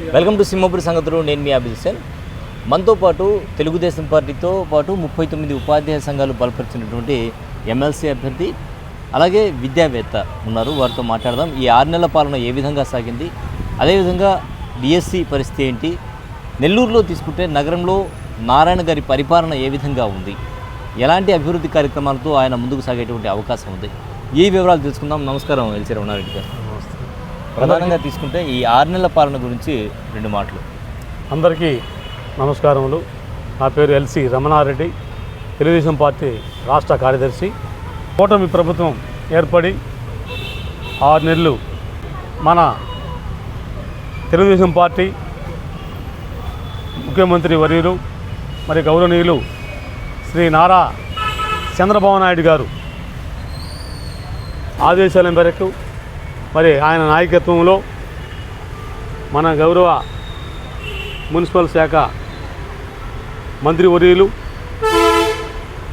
Welcome to Simhapuri సంగతులు నేను మీ అభిజిసన్ మనతో పాటు తెలుగుదేశం పార్టీతో పాటు ముప్పై తొమ్మిది ఉపాధ్యాయ సంఘాలు బలపరిచినటువంటి ఎమ్మెల్సీ అభ్యర్థి అలాగే విద్యావేత్త ఉన్నారు. వారితో మాట్లాడదాం. ఈ ఆరు నెలల పాలన ఏ విధంగా సాగింది? అదేవిధంగా డిఎస్సి పరిస్థితి ఏంటి? నెల్లూరులో తీసుకుంటే నగరంలో నారాయణ గారి పరిపాలన ఏ విధంగా ఉంది? ఎలాంటి అభివృద్ధి కార్యక్రమాలతో ఆయన ముందుకు సాగేటువంటి అవకాశం ఉంది? ఈ వివరాలు తెలుసుకుందాం. నమస్కారం ఎల్సీ రమణారెడ్డి గారు. ప్రధానంగా తీసుకుంటే ఈ ఆరు నెలల పాలన గురించి రెండు మాటలు. అందరికీ నమస్కారములు. నా పేరు ఎల్సి రమణారెడ్డి తెలుగుదేశం పార్టీ రాష్ట్ర కార్యదర్శి. కూటమి ప్రభుత్వం ఏర్పడి ఆరు నెలలు మన తెలుగుదేశం పార్టీ ముఖ్యమంత్రి వర్యులు మరి గౌరవనీయులు శ్రీ నారా చంద్రబాబు నాయుడు గారు ఆదేశాల మేరకు మరి ఆయన నాయకత్వంలో మన గౌరవ మున్సిపల్ శాఖ మంత్రివర్యులు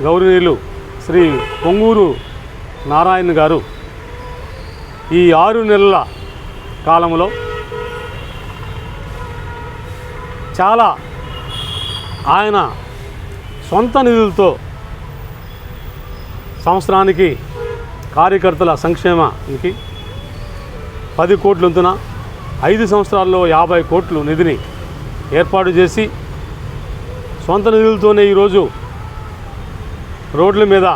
గౌరవీయులు శ్రీ పొంగూరు నారాయణ గారు ఈ ఆరు నెలల కాలంలో చాలా ఆయన సొంత నిధులతో సంవత్సరానికి కార్యకర్తల సంక్షేమానికి పది కోట్లంతున ఐదు సంవత్సరాల్లో యాభై కోట్లు నిధిని ఏర్పాటు చేసి సొంత నిధులతోనే ఈరోజు రోడ్ల మీద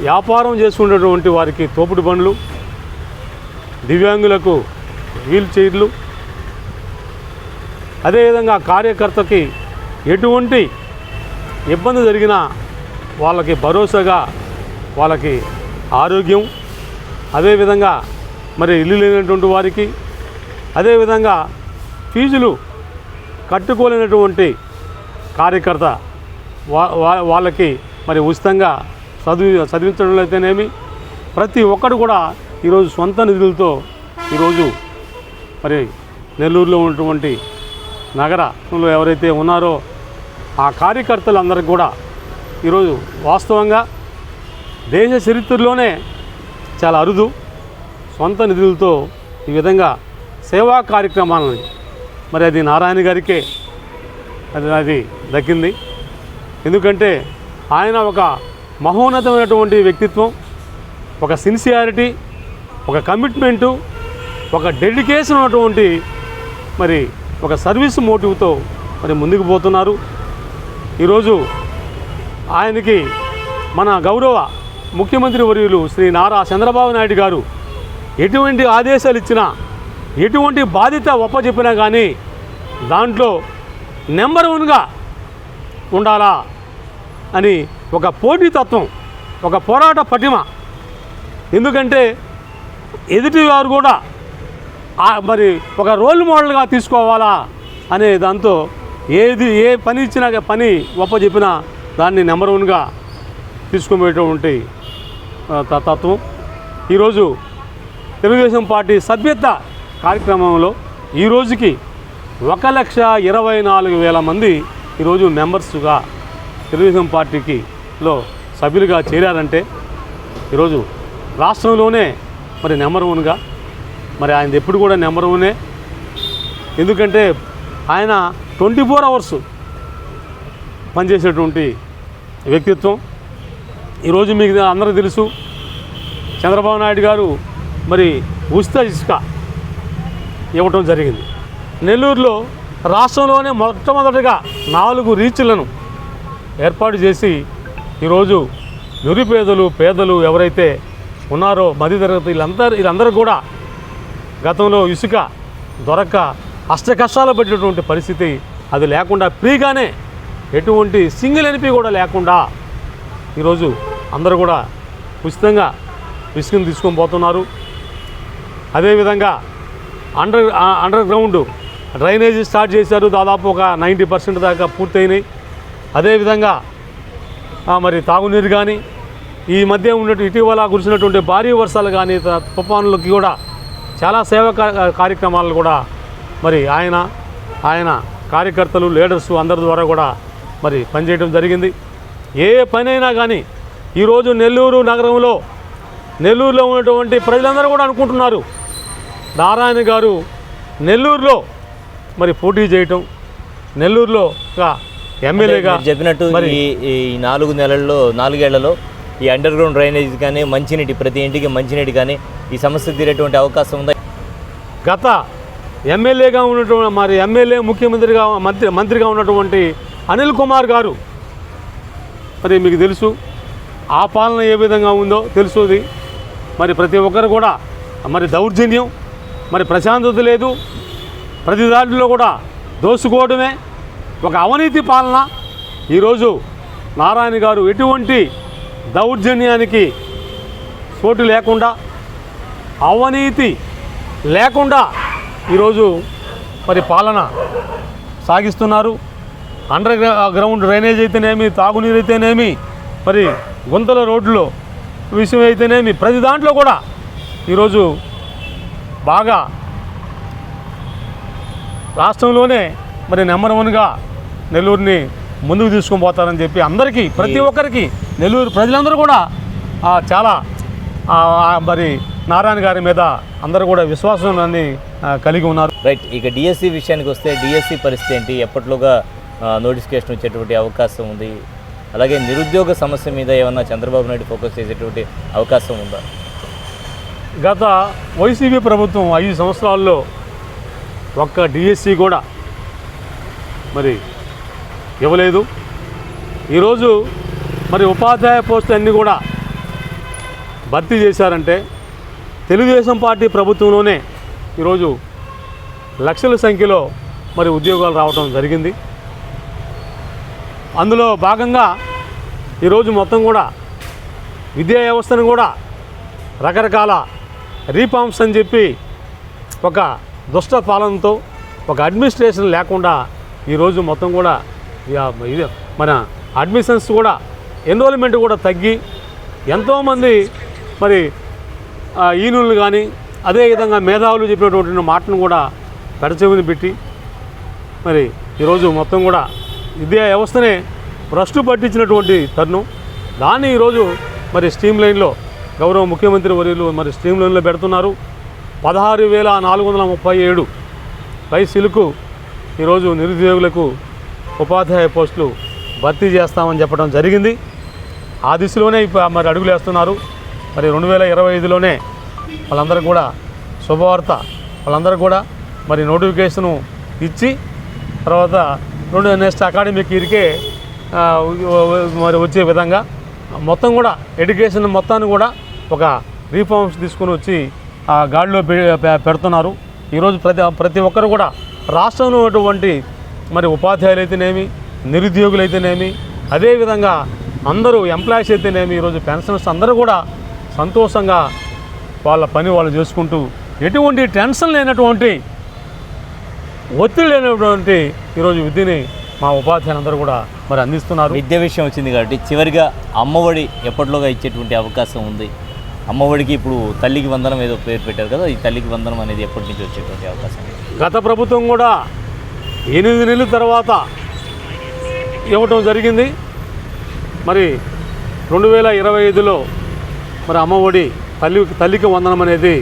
వ్యాపారం చేసుకునేటువంటి వారికి తోపుడు బండ్లు దివ్యాంగులకు వీల్ చైర్లు అదేవిధంగా కార్యకర్తకి ఎటువంటి ఇబ్బంది జరిగినా వాళ్ళకి భరోసాగా వాళ్ళకి ఆరోగ్యం అదేవిధంగా మరి ఇల్లు లేనటువంటి వారికి అదేవిధంగా ఫీజులు కట్టుకోలేనటువంటి కార్యకర్త వా- వాళ్ళకి మరి ఉచితంగా చదివి చదివించడంలో అయితేనేమి ప్రతి ఒక్కడు కూడా ఈరోజు సొంత నిధులతో ఈరోజు మరి నెల్లూరులో ఉన్నటువంటి నగరంలో ఎవరైతే ఉన్నారో ఆ కార్యకర్తలందరికీ కూడా ఈరోజు వాస్తవంగా దేశ చరిత్రలోనే చాలా అరుదు. సొంత నిధులతో ఈ విధంగా సేవా కార్యక్రమాలని మరి అది నారాయణ గారికే అది అది దక్కింది. ఎందుకంటే ఆయన ఒక మహోన్నతమైనటువంటి వ్యక్తిత్వం ఒక సిన్సియారిటీ ఒక కమిట్మెంటు ఒక డెడికేషన్ ఉన్నటువంటి మరి ఒక సర్వీస్ మోటివ్తో మరి ముందుకు పోతున్నారు. ఈరోజు ఆయనకి మన గౌరవ ముఖ్యమంత్రి వర్యులు శ్రీ నారా చంద్రబాబు నాయుడు గారు ఎటువంటి ఆదేశాలు ఇచ్చినా ఎటువంటి బాధ్యత ఒప్పచెప్పినా కానీ దాంట్లో నెంబర్ వన్గా ఉండాలా అని ఒక పోటీతత్వం ఒక పోరాట పటిమ. ఎందుకంటే ఎదుటి వారు కూడా మరి ఒక రోల్ మోడల్గా తీసుకోవాలా అనే దాంతో ఏది ఏ పని ఇచ్చినా పని ఒప్పచెప్పినా దాన్ని నెంబర్ వన్గా తీసుకుపోయేటువంటి తత్వం. ఈరోజు తెలుగుదేశం పార్టీ సభ్యత కార్యక్రమంలో ఈ రోజుకి ఒక లక్ష ఇరవై నాలుగు వేల మంది ఈరోజు మెంబర్స్గా తెలుగుదేశం పార్టీకి లో సభ్యులుగా చేరారంటే ఈరోజు రాష్ట్రంలోనే మరి నెంబర్ వన్గా. మరి ఆయన ఎప్పుడు కూడా నెంబర్ వనే ఎందుకంటే ఆయన ట్వంటీ ఫోర్ అవర్స్ పనిచేసేటువంటి వ్యక్తిత్వం. ఈరోజు మీకు అందరికీ తెలుసు. చంద్రబాబు నాయుడు గారు మరి ఉచిత ఇసుక ఇవ్వటం జరిగింది. నెల్లూరులో రాష్ట్రంలోనే మొట్టమొదటిగా నాలుగు రీచ్లను ఏర్పాటు చేసి ఈరోజు నిరుపేదలు పేదలు ఎవరైతే ఉన్నారో మధ్యతరగతి వీళ్ళందరూ వీళ్ళందరూ కూడా గతంలో ఇసుక దొరక్క అష్ట కష్టాలు పడినటువంటి పరిస్థితి అది లేకుండా ఫ్రీగానే ఎటువంటి సింగిల్ ఎన్పి కూడా లేకుండా ఈరోజు అందరూ కూడా ఉచితంగా ఇసుకను తీసుకొని పోతున్నారు. అదేవిధంగా under underground drainage start చేశారు. దాదాపు ఒక నైంటీ పర్సెంట్ దాకా పూర్తయినాయి. అదేవిధంగా మరి తాగునీరు కానీ ఈ మధ్య ఉన్నట్టు ఇటీవల కురిసినటువంటి భారీ వర్షాలు కానీ తుఫానులకి కూడా చాలా సేవా కార్యక్రమాలు కూడా మరి ఆయన ఆయన కార్యకర్తలు లీడర్స్ అందరి ద్వారా కూడా మరి పనిచేయడం జరిగింది. ఏ పనైనా కానీ ఈరోజు నెల్లూరు నగరంలో నెల్లూరులో ఉన్నటువంటి ప్రజలందరూ కూడా అనుకుంటున్నారు. నారాయణ గారు నెల్లూరులో మరి పోటీ చేయటం నెల్లూరులో ఒక ఎమ్మెల్యేగా చెప్పినట్టు మరి ఈ ఈ నాలుగు నెలల్లో నాలుగేళ్ళలో ఈ అండర్ గ్రౌండ్ డ్రైనేజ్ కానీ మంచినీటి ప్రతి ఇంటికి మంచినీటి కానీ ఈ సమస్య తీరేటువంటి అవకాశం ఉందా? గత ఎమ్మెల్యేగా ఉన్నటువంటి మరి ఎమ్మెల్యే ముఖ్యమంత్రిగా మంత్రి మంత్రిగా ఉన్నటువంటి అనిల్ కుమార్ గారు మరి మీకు తెలుసు ఆ పాలన ఏ విధంగా ఉందో తెలుసుది. మరి ప్రతి ఒక్కరు కూడా మరి దౌర్జన్యం మరి ప్రశాంతత లేదు. ప్రతి దాంట్లో కూడా దోసుకోవడమే ఒక అవినీతి పాలన. ఈరోజు నారాయణ గారు ఎటువంటి దౌర్జన్యానికి చోటు లేకుండా అవినీతి లేకుండా ఈరోజు మరి పాలన సాగిస్తున్నారు. అండర్ గ్రౌండ్ డ్రైనేజ్ అయితేనేమి తాగునీరు అయితేనేమి మరి గుంతల రోడ్లు విషయం అయితేనేమి ప్రతి దాంట్లో కూడా ఈరోజు బాగా రాష్ట్రంలోనే మరి నెంబర్ వన్గా నెల్లూరుని ముందుకు తీసుకొని పోతారని చెప్పి అందరికీ ప్రతి ఒక్కరికి నెల్లూరు ప్రజలందరూ కూడా చాలా మరి నారాయణ గారి మీద అందరూ కూడా విశ్వాసాన్ని కలిగి ఉన్నారు. రైట్ ఇక డిఎస్సి విషయానికి వస్తే డిఎస్సి పరిస్థితి ఏంటి? ఎప్పట్లోగా నోటిఫికేషన్ వచ్చేటువంటి అవకాశం ఉంది? అలాగే నిరుద్యోగ సమస్య మీద ఏమన్నా చంద్రబాబు నాయుడు ఫోకస్ చేసేటువంటి అవకాశం ఉందా? గత వైసీపీ ప్రభుత్వం ఐదు సంవత్సరాల్లో ఒక్క డిఎస్సి కూడా మరి ఇవ్వలేదు. ఈరోజు మరి ఉపాధ్యాయ పోస్టులు అన్నీ కూడా భర్తీ చేశారంటే తెలుగుదేశం పార్టీ ప్రభుత్వంలోనే ఈరోజు లక్షల సంఖ్యలో మరి ఉద్యోగాలు రావడం జరిగింది. అందులో భాగంగా ఈరోజు మొత్తం కూడా విద్యా వ్యవస్థను కూడా రకరకాల రీఫార్మ్స్ అని చెప్పి ఒక దుష్ట పాలనతో ఒక అడ్మినిస్ట్రేషన్ లేకుండా ఈరోజు మొత్తం కూడా ఇది మన అడ్మిషన్స్ కూడా ఎన్రోల్మెంట్ కూడా తగ్గి ఎంతోమంది మరి ఈనులు కానీ అదేవిధంగా మేధావులు చెప్పినటువంటి మాటను కూడా పెడచెవిని పెట్టి మరి ఈరోజు మొత్తం కూడా విద్యా వ్యవస్థనే భ్రష్టు పట్టించినటువంటి తరుణం. దాన్ని ఈరోజు మరి స్ట్రీమ్ లైన్లో గౌరవ ముఖ్యమంత్రి వర్యులు మరి స్ట్రీమ్ లైన్లో పెడుతున్నారు. పదహారు వేల నాలుగు వందల ముప్పై ఏడు పైసీలకు ఈరోజు నిరుద్యోగులకు ఉపాధ్యాయ పోస్టులు భర్తీ చేస్తామని చెప్పడం జరిగింది. ఆ దిశలోనే ఇప్పుడు మరి అడుగులు వేస్తున్నారు. మరి రెండు వేల ఇరవై ఐదులోనే వాళ్ళందరూ కూడా శుభవార్త వాళ్ళందరూ కూడా మరి నోటిఫికేషను ఇచ్చి తర్వాత రెండు నెక్స్ట్ అకాడమిక్ ఇరికే మరి వచ్చే విధంగా మొత్తం కూడా ఎడ్యుకేషన్ మొత్తాన్ని కూడా ఒక రీఫార్మ్స్ తీసుకొని వచ్చి ఆ గాడిలో పె- పెడుతున్నారు. ఈరోజు ప్రతి ప్రతి ఒక్కరు కూడా రాష్ట్రంలో ఉన్నటువంటి మరి ఉపాధ్యాయులు అయితేనేమి నిరుద్యోగులు అయితేనేమి అదేవిధంగా అందరూ ఎంప్లాయీస్ అయితేనేమి ఈరోజు పెన్షనర్స్ అందరూ కూడా సంతోషంగా వాళ్ళ పని వాళ్ళు చేసుకుంటూ ఎటువంటి టెన్షన్ లేనటువంటి ఒత్తిడి లేనటువంటి ఈరోజు విద్యని మా ఉపాధ్యాయులందరూ కూడా మరి అందిస్తున్నారు. విద్య విషయం వచ్చింది కాబట్టి చివరిగా అమ్మఒడి ఎప్పటిలోగా ఇచ్చేటువంటి అవకాశం ఉంది? అమ్మఒడికి ఇప్పుడు తల్లికి వందనం ఏదో పేరు పెట్టారు కదా ఈ తల్లికి వందనం అనేది ఎప్పటి నుంచి వచ్చేటువంటి అవకాశం? గత ప్రభుత్వం కూడా ఎనిమిది నెలల తర్వాత ఇవ్వటం జరిగింది. మరి రెండు వేల ఇరవై ఐదులో మరి అమ్మఒడి తల్లి తల్లికి వందనం అనేది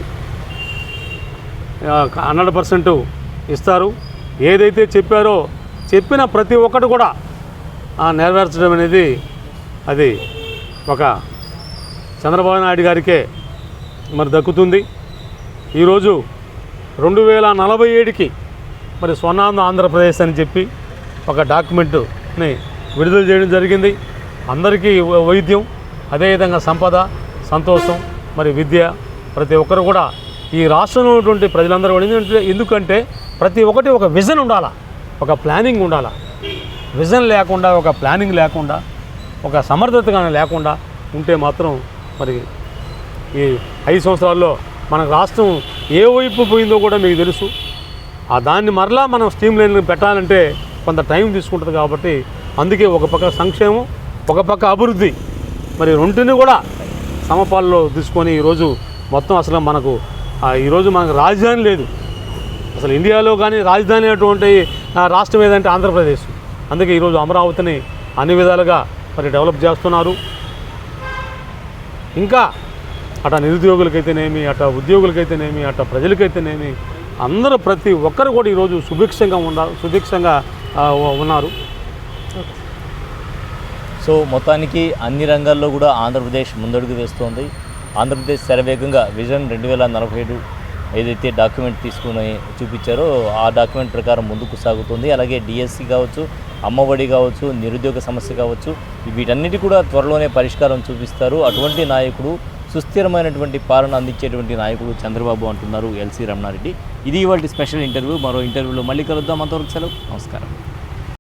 హండ్రెడ్ పర్సెంట్ ఇస్తారు. ఏదైతే చెప్పారో చెప్పిన ప్రతి ఒక్కటి కూడా నెరవేర్చడం అనేది అది ఒక చంద్రబాబు నాయుడు గారికే మరి దక్కుతుంది. ఈరోజు రెండు వేల నలభై ఏడుకి మరి స్వర్ణాంధ్ర ఆంధ్రప్రదేశ్ అని చెప్పి ఒక డాక్యుమెంట్ని విడుదల చేయడం జరిగింది. అందరికీ వైద్యం అదేవిధంగా సంపద సంతోషం మరి విద్య ప్రతి ఒక్కరు కూడా ఈ రాష్ట్రంలో ఉన్నటువంటి ప్రజలందరూ కూడా ఎందుకంటే ఎందుకంటే ప్రతి ఒక్కటి ఒక విజన్ ఉండాలా? ఒక ప్లానింగ్ ఉండాలా? విజన్ లేకుండా ఒక ప్లానింగ్ లేకుండా ఒక సమర్థత కానీ లేకుండా ఉంటే మాత్రం మరి ఈ ఐదు సంవత్సరాల్లో మన రాష్ట్రం ఏ వైపు పోయిందో కూడా మీకు తెలుసు. ఆ దాన్ని మరలా మనం స్టీమ్ లైన్ పెట్టాలంటే కొంత టైం తీసుకుంటుంది కాబట్టి అందుకే ఒక పక్క సంక్షేమం ఒక పక్క అభివృద్ధి. మరి రెంటిని కూడా సమపాల్లో తీసుకొని ఈరోజు మొత్తం అసలు మనకు ఈరోజు మనకు రాజధాని లేదు. అసలు ఇండియాలో కానీ రాజధాని అటువంటి రాష్ట్రం ఏదంటే ఆంధ్రప్రదేశ్. అందుకే ఈరోజు అమరావతిని అన్ని విధాలుగా మరి డెవలప్ చేస్తున్నారు. ఇంకా అట నిరుద్యోగులకైతేనేమి అట ఉద్యోగులకైతేనేమి అట ప్రజలకైతేనేమి అందరూ ప్రతి ఒక్కరు కూడా ఈరోజు సుభిక్షంగా ఉన్నారు సుభిక్షంగా ఉన్నారు. సో మొత్తానికి అన్ని రంగాల్లో కూడా ఆంధ్రప్రదేశ్ ముందడుగు వేస్తోంది. ఆంధ్రప్రదేశ్ శరవేగంగా విజన్ రెండు వేల నలభై ఏడు ఏదైతే డాక్యుమెంట్ తీసుకుని చూపించారో ఆ డాక్యుమెంట్ ప్రకారం ముందుకు సాగుతుంది. అలాగే డిఎస్సి కావచ్చు అమ్మఒడి కావచ్చు నిరుద్యోగ సమస్య కావచ్చు వీటన్నిటి కూడా త్వరలోనే పరిష్కారం చూపిస్తారు. అటువంటి నాయకుడు సుస్థిరమైనటువంటి పాలన అందించేటువంటి నాయకుడు చంద్రబాబు అంటున్నారు ఎల్సీ రమణారెడ్డి. ఇది ఇవాళ స్పెషల్ ఇంటర్వ్యూ. మరో ఇంటర్వ్యూలో మళ్ళీ కలుద్దాం. అంతవరకు సెలవు. నమస్కారం.